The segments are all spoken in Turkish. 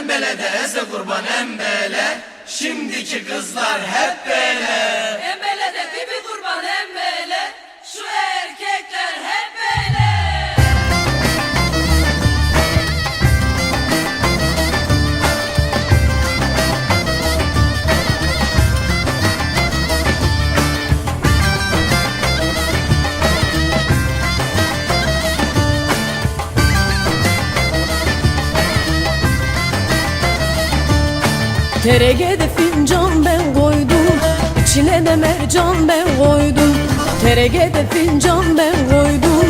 Embele de eze kurban embele. Şimdiki kızlar hep böyle. Embele Teregede fincan ben koydum. İçine de mercan ben koydum. Teregede fincan ben koydum.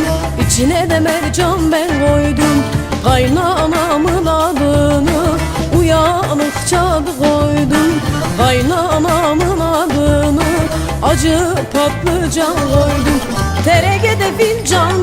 İçine de mercan ben koydum. Kaynanamın adını Uyanıkça koydum. Kaynanamın adını Acı patlıcan koydum. Teregede fincan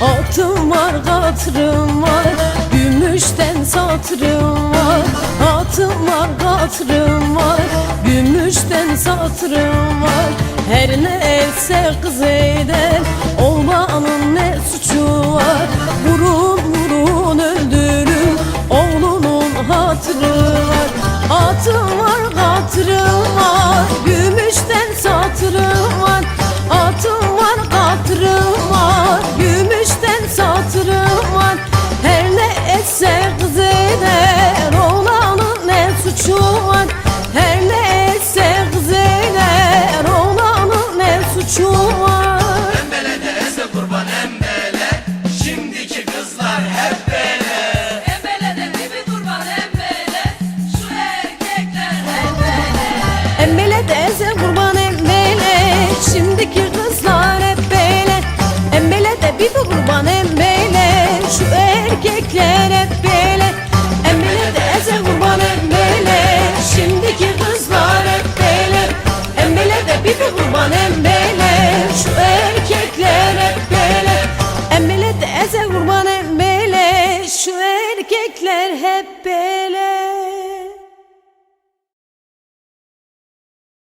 Atım var katırım var Gümüşten satırım var. Atım var katırım var Gümüşten satırım var. Her ne etse kız eder erkekler hep böyle.